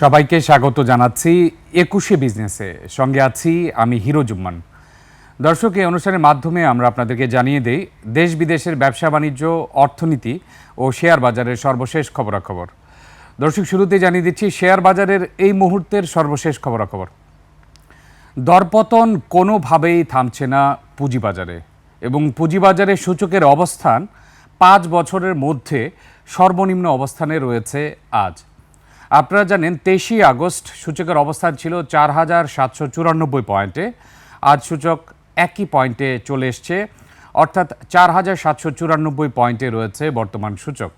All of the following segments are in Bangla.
সবাইকে স্বাগত জানাচ্ছি একুশে বিজনেসে। সঙ্গে আছি আমি হিরো জুম্মান। দর্শক, এই অনুষ্ঠানের মাধ্যমে আমরা আপনাদেরকে জানিয়ে দেই, দেশ বিদেশের ব্যবসা বাণিজ্য, অর্থনীতি ও শেয়ার বাজারের সর্বশেষ খবরাখবর। দর্শক, শুরুতে জানিয়ে দিচ্ছি, শেয়ার বাজারের এই মুহূর্তের সর্বশেষ খবরাখবর। দরপতন কোনোভাবেই থামছে না পুঁজিবাজারে এবং পুঁজিবাজারে সূচকের অবস্থান পাঁচ বছরের মধ্যে সর্বনিম্ন অবস্থানে রয়েছে আজ। আপনারা জানেন তেইশে আগস্ট সূচকের অবস্থান ছিল চার হাজার সাতশো চুরানব্বই পয়েন্টে। আজ সূচক একই পয়েন্টে চলে এসছে, অর্থাৎ চার হাজার সাতশো চুরানব্বই পয়েন্টে রয়েছে বর্তমান সূচক।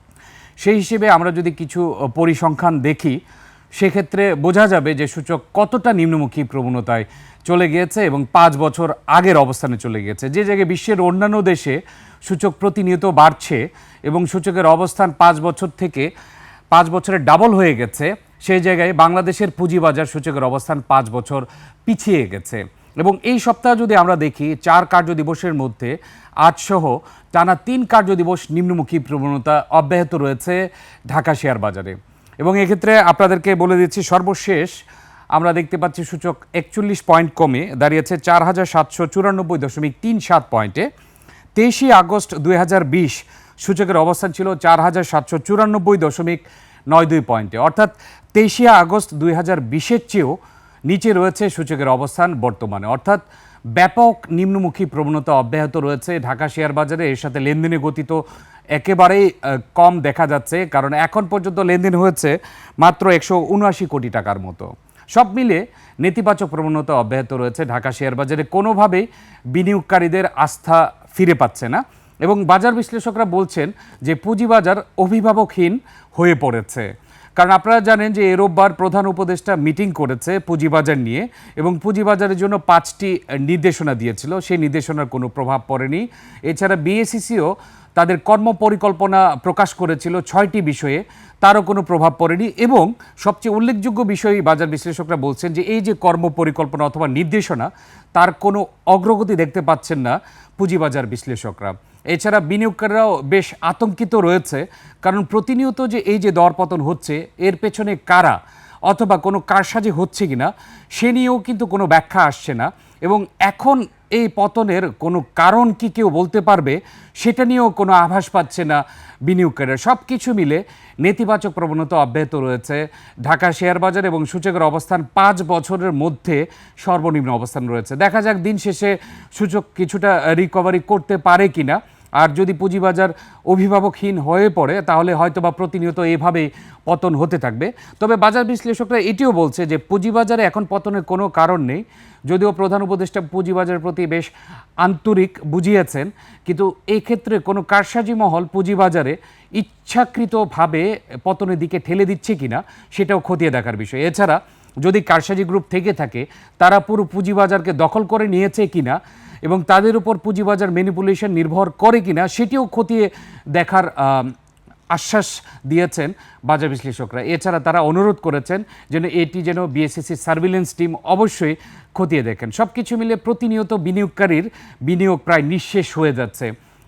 সেই হিসেবে আমরা যদি কিছু পরিসংখ্যান দেখি, সেক্ষেত্রে বোঝা যাবে যে সূচক কতটা নিম্নমুখী প্রবণতায় চলে গিয়েছে এবং পাঁচ বছর আগের অবস্থানে চলে গিয়েছে। যে জায়গায় বিশ্বের অন্যান্য দেশে সূচক প্রতিনিয়ত বাড়ছে এবং সূচকের অবস্থান পাঁচ বছর থেকে পাঁচ বছরে ডাবল হয়ে গেছে। সেই জায়গায় বাংলাদেশের পুঁজিবাজার সূচকের অবস্থান পাঁচ বছর পিছিয়ে গেছে। এবং এই সপ্তাহ যদি আমরা দেখি, চার কার্য দিবসের মধ্যে আজসহ টানা তিন কার্য দিবস নিম্নমুখী প্রবণতা অব্যাহত রয়েছে ঢাকা শেয়ার বাজারে। এবং এক্ষেত্রে আপনাদেরকে বলে দিচ্ছি, সর্বশেষ আমরা দেখতে পাচ্ছি সূচক একচল্লিশ পয়েন্ট কমে দাঁড়িয়েছে চার হাজার সাতশো চুরানব্বই দশমিক তিন সাত পয়েন্টে। তেইশে আগস্ট দু হাজার বিশ সূচকের অবস্থান ছিল চার হাজার সাতশো চুরানব্বই দশমিক নয় দুই পয়েন্টে। অর্থাৎ তেইশে আগস্ট দুই হাজার বিশের চেয়েও নিচে রয়েছে সূচকের অবস্থান বর্তমানে। অর্থাৎ ব্যাপক নিম্নমুখী প্রবণতা অব্যাহত রয়েছে। ঢাকা শেয়ার বাজারে এর সাথে লেনদেনে গতি তো একেবারেই কম দেখা যাচ্ছে, কারণ এখন পর্যন্ত লেনদেন হয়েছে মাত্র একশো উনআশি কোটি টাকার মতো। সব মিলে নেতিবাচক প্রবণতা অব্যাহত রয়েছে। ঢাকা শেয়ার বাজারে কোনোভাবেই বিনিয়োগকারীদের আস্থা ফিরে পাচ্ছে না। এবং বাজার বিশ্লেষকরা বলছেন যে পুঁজিবাজার অভিভাবকহীন হয়ে পড়েছে। কারণ আপনারা জানেন যে এ রোববার প্রধান উপদেষ্টা মিটিং করেছে পুঁজিবাজার নিয়ে এবং পুঁজিবাজারের জন্য পাঁচটি নির্দেশনা দিয়েছিল। সেই নির্দেশনার কোনো প্রভাব পড়েনি। এছাড়া বিএসিসিও তাদের কর্মপরিকল্পনা প্রকাশ করেছিল ছয়টি বিষয়ে। তারও কোনো প্রভাব পড়েনি এবং সবচেয়ে উল্লেখযোগ্য বিষয় বাজার বিশ্লেষকরা বলছেন যে এই যে কর্মপরিকল্পনা অথবা নির্দেশনা, তার কোনো অগ্রগতি দেখতে পাচ্ছেন না পুঁজিবাজার বিশ্লেষকরা। এছাড়া বিনিয়োগকারীরাও বেশ আতঙ্কিত রয়েছে, কারণ প্রতিনিয়ত যে এই যে দরপতন হচ্ছে, এর পেছনে কারা অথবা কোনো কারসাজি হচ্ছে কিনা, সে নিয়েও কিন্তু কোনো ব্যাখ্যা আসছে না। এবং এখন এই পতনের কোনো কারণ কি কেউ বলতে পারবে? সেটা নিয়েও কোনো আভাস পাচ্ছে না বিনিয়োগকারীরা। সব কিছু মিলে নেতিবাচক প্রবণতা অব্যাহত রয়েছে। ঢাকা শেয়ার বাজার এবং সূচকের অবস্থান পাঁচ বছরের মধ্যে সর্বনিম্ন অবস্থান রয়েছে। দেখা যাক দিন শেষে সূচক কিছুটা রিকভারি করতে পারে কিনা। আর যদি পুঁজিবাজার অভিভাবকহীন হয়ে পড়ে, তাহলে হয়তো বা প্রতিনিয়ত এভাবেই পতন হতে থাকবে। তবে বাজার বিশ্লেষকরা এটিও বলছে যে, পুঁজিবাজারে এখন পতনের কোনো কারণ নেই। যদিও প্রধান উপদেষ্টা পুঁজিবাজারের প্রতি বেশ আন্তরিক বুঝিয়েছেন, কিন্তু এই ক্ষেত্রে কোনো কারসাজি মহল পুঁজিবাজারে ইচ্ছাকৃতভাবে পতনের দিকে ঠেলে দিচ্ছে কিনা, সেটাও খতিয়ে দেখার বিষয়। এছাড়া যদি কারসাজি গ্রুপ থেকে থাকে, তারা পুরো পুঁজিবাজারকে দখল করে নিয়েছে কিনা এবং তাদের উপর পুঁজিবাজার ম্যানিপুলেশন নির্ভর করে কিনা সেটিও খতিয়ে দেখার আশ্বাস দিয়েছেন বাজার বিশ্লেষকরা। এছাড়া তারা অনুরোধ করেছেন যেন এটি যেন বিএসসিসি সার্ভিলেন্স টিম অবশ্যই খতিয়ে দেখেন। সব কিছু মিলে প্রতিনিয়ত বিনিয়োগকারীর বিনিয়োগ প্রায় নিঃশেষ হয়ে যাচ্ছে।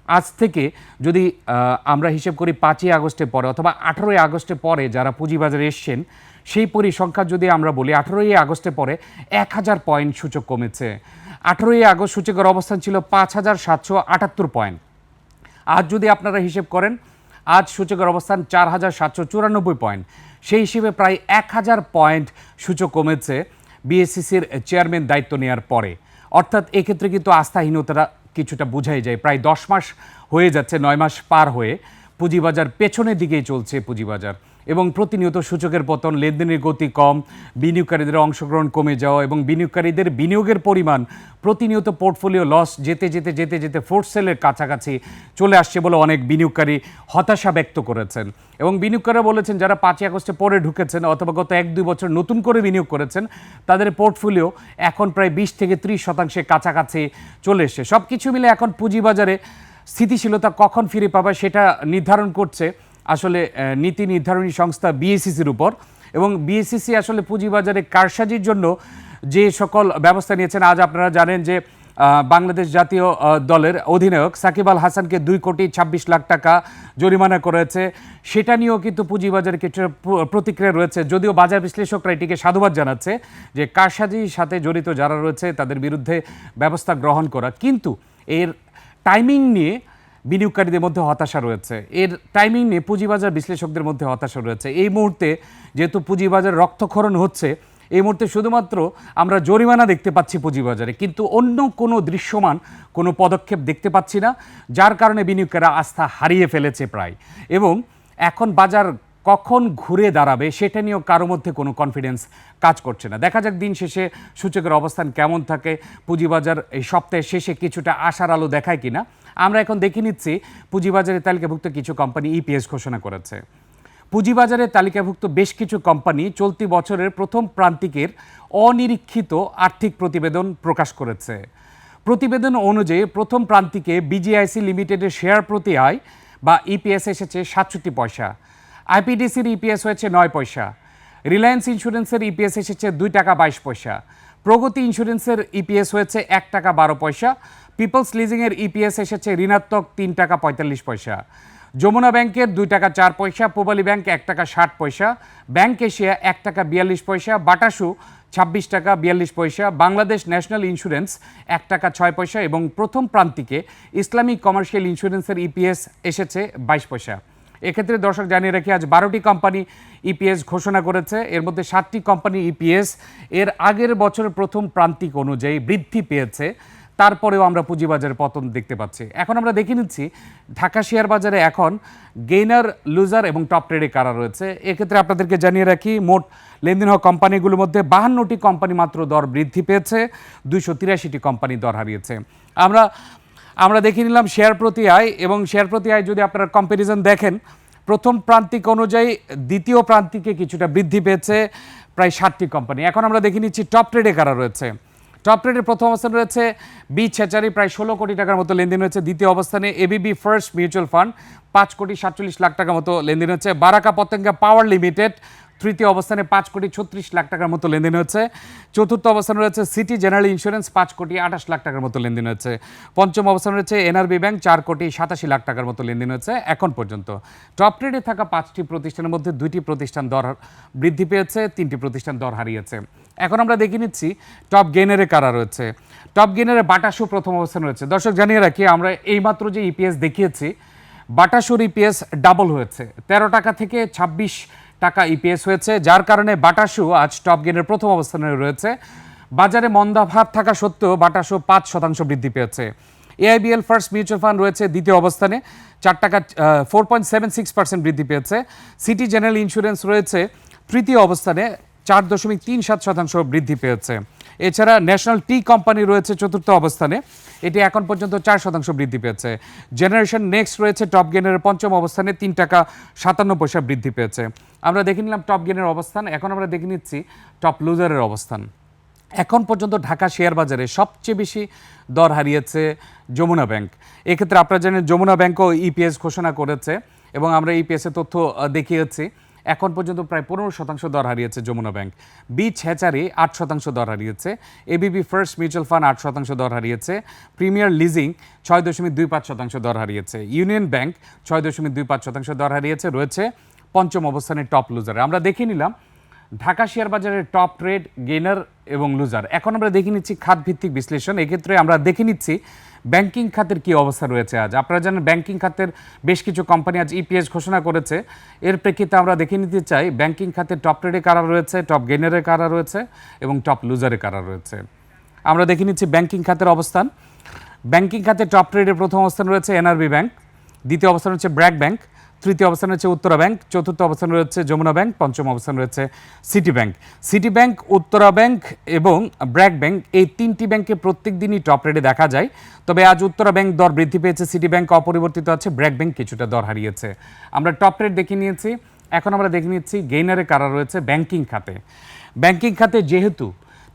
আজ থেকে যদি আমরা হিসেব করি পাঁচই আগস্টের পরে অথবা আঠেরোই আগস্টের পরে যারা পুঁজিবাজারে এসছেন, সেই পরিসংখ্যা যদি আমরা বলি, আঠেরোই আগস্টের পরে এক হাজার পয়েন্ট সূচক কমেছে। আঠেরোই আগস্ট সূচকের অবস্থান ছিল পাঁচ হাজার সাতশো আটাত্তর পয়েন্ট। আজ যদি আপনারা হিসেব করেন, আজ সূচকের অবস্থান চার হাজার সাতশো চুরানব্বই পয়েন্ট। সেই হিসেবে প্রায় এক হাজার পয়েন্ট সূচক কমেছে বিএসসিসির চেয়ারম্যান দায়িত্ব নেওয়ার পরে। অর্থাৎ এক্ষেত্রে কিন্তু আস্থাহীনতাটা কিছুটা বোঝাই যায়। প্রায় দশ মাস হয়ে যাচ্ছে, নয় মাস পার হয়ে পুঁজিবাজার পেছনের দিকেই চলছে পুঁজিবাজার। এবং প্রতিনিয়ত সূচকের পতন, লেনদেনের গতি কম, বিনিয়োগকারীদের অংশগ্রহণ কমে যাওয়া এবং বিনিয়োগকারীদের বিনিয়োগের পরিমাণ প্রতিনিয়ত পোর্টফোলিও লস যেতে যেতে যেতে যেতে ফোর্থ সেলের কাছাকাছি চলে আসছে বলে অনেক বিনিয়োগকারী হতাশা ব্যক্ত করেছেন। এবং বিনিয়োগকারীরা বলেছেন, যারা পাঁচই আগস্টে পরে ঢুকেছেন অথবা গত এক দুই বছর নতুন করে বিনিয়োগ করেছেন, তাদের পোর্টফোলিও এখন প্রায় বিশ থেকে ত্রিশ শতাংশের কাছাকাছি চলে এসছে। সব কিছু মিলে এখন পুঁজিবাজারে স্থিতিশীলতা কখন ফিরে পাবে সেটা নির্ধারণ করছে আসলে নীতি নির্ধারণী সংস্থা বিএসসিসির উপর। এবং বিএসসিসি আসলে পুঁজিবাজারে কারসাজির জন্য যে সকল ব্যবস্থা নিয়েছেন, আজ আপনারা জানেন যে বাংলাদেশ জাতীয় দলের অধিনায়ক সাকিব আল হাসানকে দুই কোটি ছাব্বিশ লাখ টাকা জরিমানা করেছে। সেটা নিয়েও কিন্তু পুঁজিবাজারে কিছু প্রতিক্রিয়া রয়েছে। যদিও বাজার বিশ্লেষকরা এটিকে সাধুবাদ জানাচ্ছে যে, কারসাজির সাথে জড়িত যারা রয়েছে, তাদের বিরুদ্ধে ব্যবস্থা গ্রহণ করা। কিন্তু এর টাইমিং নিয়ে বিনিয়োগকারীদের মধ্যে হতাশা রয়েছে। এর টাইমিং নিয়ে পুঁজিবাজার বিশ্লেষকদের মধ্যে হতাশা রয়েছে। এই মুহূর্তে যেহেতু পুঁজিবাজার রক্তক্ষরণ হচ্ছে, এই মুহূর্তে শুধুমাত্র আমরা জরিমানা দেখতে পাচ্ছি পুঁজিবাজারে। কিন্তু অন্য কোনো দৃশ্যমান কোনো পদক্ষেপ দেখতে পাচ্ছি না, যার কারণে বিনিয়োগকারীরা আস্থা হারিয়ে ফেলেছে প্রায়। এবং এখন বাজার কখন ঘুরে দাঁড়াবে সেটা নিয়েও কারও মধ্যে কোনো কনফিডেন্স কাজ করছে না। দেখা যাক দিন শেষে সূচকের অবস্থান কেমন থাকে। পুঁজিবাজার এই সপ্তাহের শেষে কিছুটা আশার আলো দেখায় কিনা। আমরা এখন দেখে নিচ্ছি পুঁজিবাজারে তালিকাভুক্ত কিছু কোম্পানি ইপিএস ঘোষণা করেছে। পুঁজিবাজারে তালিকাভুক্ত বেশ কিছু কোম্পানি চলতি বছরের প্রথম প্রান্তিকের অনিরীক্ষিত আর্থিক প্রতিবেদন প্রকাশ করেছে। প্রতিবেদন অনুযায়ী প্রথম প্রান্তিকে বিজিআইসি লিমিটেডের শেয়ার প্রতি আয় বা ইপিএস এসেছে সাতষট্টি পয়সা। আইপিডিসির ইপিএস হয়েছে নয় পয়সা। রিলায়েন্স ইন্স্যুরেন্সের ইপিএস এসেছে দুই টাকা বাইশ পয়সা। প্রগতি ইন্স্যুরেন্সের ইপিএস হয়েছে এক টাকা বারো পয়সা। পিপলস লিজিংয়ের ইপিএস এসেছে ঋণাত্মক তিন টাকা পঁয়তাল্লিশ পয়সা। যমুনা ব্যাংকের দুই টাকা চার পয়সা, পূবালী ব্যাংক এক টাকা ষাট পয়সা, ব্যাংক এশিয়া এক টাকা বিয়াল্লিশ পয়সা, বাটাসু ছাব্বিশ টাকা বিয়াল্লিশ পয়সা, বাংলাদেশ ন্যাশনাল ইন্স্যুরেন্স এক টাকা ছয় পয়সা এবং প্রথম প্রান্তিকে ইসলামিক কমার্শিয়াল ইন্স্যুরেন্সের ইপিএস এসেছে বাইশ পয়সা। এক্ষেত্রে দর্শক জানিয়ে রাখি, আজ বারোটি কোম্পানি ইপিএস ঘোষণা করেছে। এর মধ্যে সাতটি কোম্পানি ইপিএস এর আগের বছরের প্রথম প্রান্তিক অনুযায়ী বৃদ্ধি পেয়েছে। তারপরেও আমরা পুঁজিবাজারের পতন দেখতে পাচ্ছি। এখন আমরা দেখে নিচ্ছি, ঢাকা শেয়ার বাজারে এখন গেইনার লুজার এবং টপ ট্রেডে কারা রয়েছে। এক্ষেত্রে আপনাদেরকে জানিয়ে রাখি, মোট লেনদেন হওয়া কোম্পানিগুলোর মধ্যে বাহান্নটি কোম্পানি মাত্র দর বৃদ্ধি পেয়েছে, দুইশো তিরাশিটি কোম্পানি দর হারিয়েছে। আমরা আমরা দেখে নিলাম শেয়ার প্রতি আয় এবং শেয়ার প্রতি আয় যদি আপনারা কম্প্যারিজন দেখেন, প্রথম প্রান্তিক অনুযায়ী দ্বিতীয় প্রান্তিকে কিছুটা বৃদ্ধি পেয়েছে প্রায় ষাটটি কোম্পানি এখন আমরা দেখে নিচ্ছি টপ ট্রেডে কারা রয়েছে। টপ ট্রেডের প্রথম অবস্থানে রয়েছে বি ছেচারি প্রায় ষোলো কোটি টাকার মতো লেনদেন হয়েছে। দ্বিতীয় অবস্থানে এবিবি ফার্স্ট মিউচুয়াল ফান্ড পাঁচ কোটি সাতচল্লিশ লাখ টাকার মতো লেনদেন হচ্ছে বারাকা পতেঙ্গা পাওয়ার লিমিটেড তৃতীয় অবস্থানে পাঁচ কোটি ছত্রিশ লাখ টাকার মতো লেনদেন হচ্ছে চতুর্থ অবস্থানে রয়েছে সিটি জেনারেল ইন্স্যুরেন্স, পাঁচ কোটি আঠাশ লাখ টাকার মতো লেনদেন হচ্ছে পঞ্চম অবস্থানে রয়েছে এনআরবি ব্যাংক, চার কোটি সাতাশি লাখ টাকার মতো লেনদেন হচ্ছে এখন পর্যন্ত। টপ ট্রেডে থাকা পাঁচটি প্রতিষ্ঠানের মধ্যে দুইটি প্রতিষ্ঠান দর বৃদ্ধি পেয়েছে, তিনটি প্রতিষ্ঠান দর হারিয়েছে। এখন আমরা দেখে নিচ্ছি টপ গেনারে কারা রয়েছে। টপ গেনারে বাটাসু প্রথম অবস্থানে রয়েছে। দর্শক, জানিয়ে রাখি, আমরা এইমাত্র যে ইপিএস দেখিয়েছি, বাটাসুর ইপিএস ডাবল হয়েছে। তেরো টাকা থেকে ছাব্বিশ টাকা ইপিএস হয়েছে, যার কারণে বাটাসু আজ টপ গেনের প্রথম অবস্থানে রয়েছে। বাজারে মন্দাভাব থাকা সত্ত্বেও বাটাসু পাঁচ শতাংশ বৃদ্ধি পেয়েছে। এআইবিএল ফার্স্ট মিউচুয়াল ফান্ড রয়েছে দ্বিতীয় অবস্থানে। চার টাকা four point seven six percent বৃদ্ধি পেয়েছে। সিটি জেনারেল ইন্স্যুরেন্স রয়েছে তৃতীয় অবস্থানে, চার দশমিক তিন সাত শতাংশ বৃদ্ধি পেয়েছে। এছাড়া ন্যাশনাল টি কোম্পানি রয়েছে চতুর্থ অবস্থানে। এটি এখন পর্যন্ত চার শতাংশ বৃদ্ধি পেয়েছে। জেনারেশন নেক্সট রয়েছে টপ গেনের পঞ্চম অবস্থানে তিন টাকা সাতান্ন পয়সা বৃদ্ধি পেয়েছে। আমরা দেখে নিলাম টপ গেনের অবস্থান। এখন আমরা দেখে নিচ্ছি টপ লুজারের অবস্থান। এখন পর্যন্ত ঢাকা শেয়ার বাজারে সবচেয়ে বেশি দর হারিয়েছে যমুনা ব্যাংক। এক্ষেত্রে আপনারা জানেন, যমুনা ব্যাংকও ইপিএস ঘোষণা করেছে এবং আমরা ইপিএসের তথ্য দেখিয়েছি। এখন পর্যন্ত প্রায় পনেরো শতাংশ দর হারিয়েছে যমুনা ব্যাংক। বিচ হ্যাচারি আট শতাংশ দর হারিয়েছে। এবিবি ফার্স্ট মিউচুয়াল ফান্ড আট শতাংশ দর হারিয়েছে। প্রিমিয়ার লিজিং ছয় দশমিক দুই পাঁচ শতাংশ দর হারিয়েছে। ইউনিয়ন ব্যাংক ছয় দশমিক দুই পাঁচ শতাংশ দর হারিয়েছে। রয়েছে পঞ্চম অবস্থানের টপ লুজারে। আমরা দেখে নিলাম, ঢাকা শেয়ার বাজারের টপ ট্রেড গেনার এবং লুজার। এখন আমরা দেখে নিচ্ছি খাত ভিত্তিক বিশ্লেষণ। এক্ষেত্রে আমরা দেখে নিচ্ছি ব্যাংকিং খাতের কি অবস্থা রয়েছে আজ? আপনারা জানেন ব্যাংকিং খাতের বেশ কিছু কোম্পানি আজ ইপিএস ঘোষণা করেছে। এর প্রেক্ষিতে আমরা দেখে নিতে চাই, ব্যাংকিং খাতের টপ ট্রেডে কারা রয়েছে টপ গেনারে কারা রয়েছে এবং টপ লুজারে কারা রয়েছে। আমরা দেখে নিচ্ছি ব্যাংকিং খাতের অবস্থান। ব্যাংকিং খাতে টপ ট্রেডের প্রথম অবস্থান রয়েছে এনআরবি ব্যাংক, দ্বিতীয় অবস্থান হচ্ছে ব্র্যাক ব্যাংক তৃতীয় অবস্থান রয়েছে উত্তরা ব্যাংক, চতুর্থ অবস্থান রয়েছে যমুনা ব্যাংক, পঞ্চম অবস্থান রয়েছে City Bank. City Bank, Uttara bank এবং ব্র্যাক ব্যাংক এই তিনটি ব্যাংকে প্রত্যেক দিনই টপ রেটে দেখা যায়। তবে আজ উত্তরা ব্যাংক দর বৃদ্ধি পেয়েছে, সিটি ব্যাংক অপরিবর্তিত আছে, ব্র্যাক ব্যাংক কিছুটা দর হারিয়েছে। আমরা টপ রেট দেখে নিয়েছি, এখন আমরা দেখে নিচ্ছি গেইনারে কারা রয়েছে ব্যাংকিং খাতে। ব্যাংকিং খাতে যেহেতু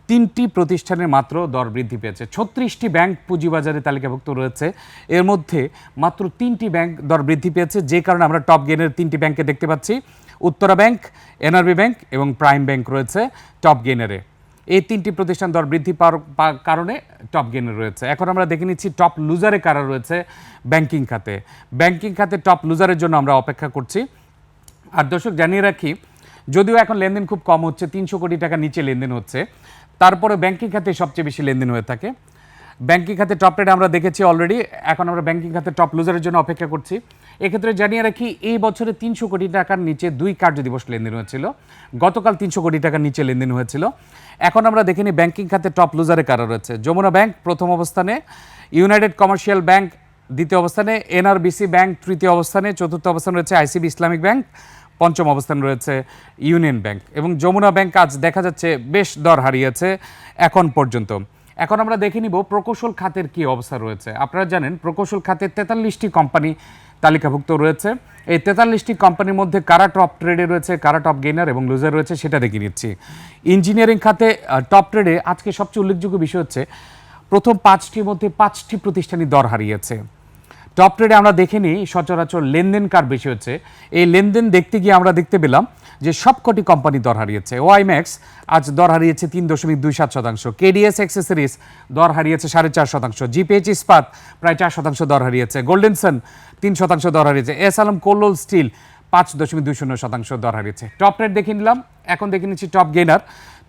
তিনটি প্রতিষ্ঠানের মাত্র দর বৃদ্ধি পেয়েছে। ছত্রিশটি ব্যাংক পুঁজিবাজারে তালিকাভুক্ত রয়েছে। এর মধ্যে মাত্র তিনটি ব্যাংক দর বৃদ্ধি পেয়েছে, যে কারণে আমরা টপ গেনের তিনটি ব্যাংকে দেখতে পাচ্ছি। উত্তরা ব্যাংক, এনআরবি ব্যাংক এবং প্রাইম ব্যাংক রয়েছে টপ গেনারে এই তিনটি প্রতিষ্ঠান দর বৃদ্ধি পাওয়ার কারণে টপ গেনে রয়েছে। এখন আমরা দেখে নিচ্ছি টপ লুজারে কারা রয়েছে ব্যাংকিং খাতে। ব্যাংকিং খাতে টপ লুজারের জন্য আমরা অপেক্ষা করছি। আর দর্শক জানিয়ে রাখি, যদিও এখন লেনদেন খুব কম হচ্ছে, তিনশো কোটি টাকা নিচে লেনদেন হচ্ছে তারপরে ব্যাংকিং খাতে সবচেয়ে বেশি লেনদেন হয়ে থাকে। ব্যাংকিং খাতে টপ রেট আমরা দেখেছি অলরেডি এখন আমরা ব্যাংকিং খাতে টপ লুজারের জন্য অপেক্ষা করছি। এক্ষেত্রে জানিয়ে রাখি, এই বছরে তিনশো কোটি টাকার নিচে দুই কার্য দিবস লেনদেন হয়েছিল। গতকাল তিনশো কোটি টাকার নিচে লেনদেন হয়েছিল। এখন আমরা দেখে নিই ব্যাংকিং খাতে টপ লুজারে কারা রয়েছে। যমুনা ব্যাংক প্রথম অবস্থানে ইউনাইটেড কমার্শিয়াল ব্যাংক দ্বিতীয় অবস্থানে এনআরবিসি ব্যাংক তৃতীয় অবস্থানে, চতুর্থ অবস্থানে রয়েছে আইসিবি ইসলামিক ব্যাংক পঞ্চম অবস্থান রয়েছে ইউনিয়ন ব্যাংক এবং যমুনা ব্যাংক আজ দেখা যাচ্ছে বেশ দর হারিয়েছে এখন পর্যন্ত। এখন আমরা দেখে নিব প্রকৌশল খাতের কি অবস্থা রয়েছে। আপনারা জানেন প্রকৌশল খাতের তেতাল্লিশটি কোম্পানি তালিকাভুক্ত রয়েছে। এই তেতাল্লিশটি কোম্পানির মধ্যে কারা টপ ট্রেডে রয়েছে, কারা টপ গেইনার এবং লুজার রয়েছে সেটা দেখে নিচ্ছি। ইঞ্জিনিয়ারিং খাতে টপ ট্রেডে আজকে সবচেয়ে উল্লেখযোগ্য বিষয় হচ্ছে, প্রথম পাঁচটির মধ্যে পাঁচটি প্রতিষ্ঠানই দর হারিয়েছে। টপ ট্রেডে আমরা দেখে নিই সচরাচর লেনদেন কার বেশি হচ্ছে। এই লেনদেন দেখতে গিয়ে আমরা দেখতে পেলাম যে সবকটি কোম্পানি দর হারিয়েছে। ওআইম্যাক্স আজ দর হারিয়েছে তিন দশমিক দুই সাত শতাংশ। কেডিএস অ্যাক্সেসরিজ দর হারিয়েছে সাড়ে চার শতাংশ। জিপিএইচ ইস্পাত প্রায় চার শতাংশ দর হারিয়েছে। গোল্ডেনসন তিন শতাংশ দর হারিয়েছে। এস আলম কোল্লোল স্টিল পাঁচ দশমিক দুই শূন্য শতাংশ দর হারিয়েছে। টপ রেট দেখে নিলাম। এখন দেখে নিচ্ছি টপ গেনার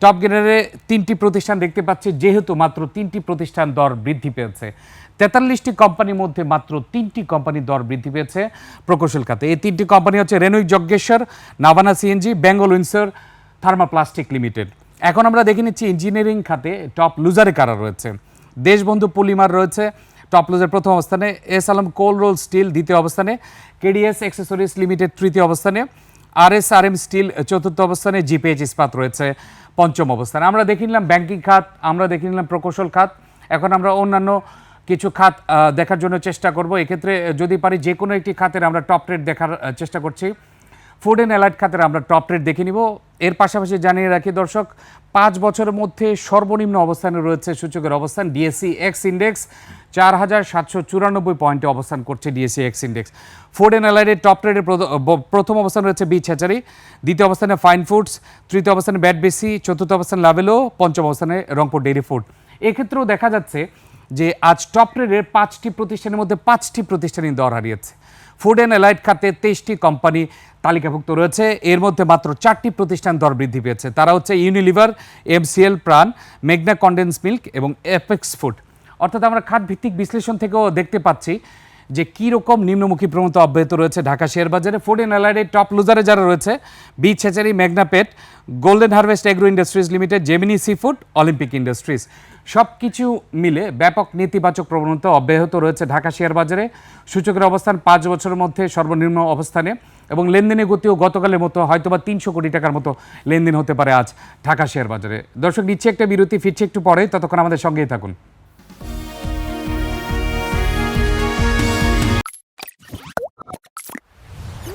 টপ গেনারে তিনটি প্রতিষ্ঠান দেখতে পাচ্ছি, যেহেতু মাত্র তিনটি প্রতিষ্ঠান দর বৃদ্ধি পেয়েছে। তেতাল্লিশটি কোম্পানির মধ্যে মাত্র তিনটি কোম্পানির দর বৃদ্ধি পেয়েছে প্রকৌশল খাতে। এই তিনটি কোম্পানি হচ্ছে Renwick Jajneswar Navana CNG Bengal Windsor thermoplastic limited এখন আমরা দেখে নিচ্ছি ইঞ্জিনিয়ারিং খাতে টপ লুজারে কারা রয়েছে। দেশবন্ধু পলিমার রয়েছে টপ লুজার প্রথম অবস্থানে S Alam cold roll steel দ্বিতীয় অবস্থানে কেডিএস অ্যাক্সেসরিজ লিমিটেড তৃতীয় অবস্থানে R S R M steel চতুর্থ অবস্থানে জিপিএইচ ইস্পাত রয়েছে। পঞ্চম অবস্থানে। আমরা দেখে নিলাম ব্যাংকিং খাত, আমরা দেখে নিলাম প্রকৌশল খাত। এখন আমরা অন্যান্য কিছু খাত দেখার জন্য চেষ্টা করব। এক্ষেত্রে যদি পারি যে কোনো একটি খাতের আমরা টপ রেট দেখার চেষ্টা করছি। ফুড অ্যান্ড অ্যালাইট খাতের আমরা টপ রেট দেখে নিব। এর পাশাপাশি জানিয়ে রাখি দর্শক, পাঁচ বছরের মধ্যে সর্বনিম্ন অবস্থানে রয়েছে সূচকের অবস্থান ডিএসসি এক্স ইন্ডেক্স চার হাজার সাতশো চুরানব্বই পয়েন্টে অবস্থান করছে DSE X index food and অ্যালাইটের top রেটের প্রথম অবস্থান রয়েছে বিচ হ্যাচারি দ্বিতীয় অবস্থানে ফাইন ফুডস তৃতীয় অবস্থানে ব্যাট বেসি চতুর্থ অবস্থান লাভেলো পঞ্চম অবস্থানে রংপুর ডেইরি ফুড এক্ষেত্রেও দেখা যাচ্ছে যে আজ টপ রেটের পাঁচটি প্রতিষ্ঠানের মধ্যে পাঁচটি প্রতিষ্ঠানই দর হারিয়েছে। ফুড অ্যান্ড অ্যালাইট খাতে তেইশটি কোম্পানি তালিকাভুক্ত রয়েছে। এর মধ্যে মাত্র চারটি প্রতিষ্ঠান দর বৃদ্ধি পেয়েছে। তারা হচ্ছে ইউনিলিভার এমসিএল প্রাণ মেঘনা কন্ডেন্স মিল্ক এবং এফেক্স ফুড অর্থাৎ আমরা খাত ভিত্তিক বিশ্লেষণ থেকেও দেখতে পাচ্ছি যে কী রকম নিম্নমুখী প্রবণতা অব্যাহত রয়েছে ঢাকা শেয়ার বাজারে ফুড অ্যান্ড অ্যালাইডের টপ লুজারে যারা রয়েছে বিচ হেচারি মেঘনা pet golden harvest agro industries limited Gemini sea food Olympic industries সব কিছু মিলে ব্যাপক নেতিবাচক প্রবণতা অব্যাহত রয়েছে ঢাকা শেয়ার বাজারে। সূচকের অবস্থান পাঁচ বছরের মধ্যে সর্বনিম্ন অবস্থানে এবং লেনদেনের গতিও গতকালের মতো হয়তোবা তিনশো কোটি টাকার মতো লেনদেন হতে পারে আজ ঢাকা শেয়ার বাজারে। দর্শক, নিচ্ছে একটা বিরতি, ফিরছে একটু পরে, ততক্ষণ আমাদের সঙ্গেই থাকুন।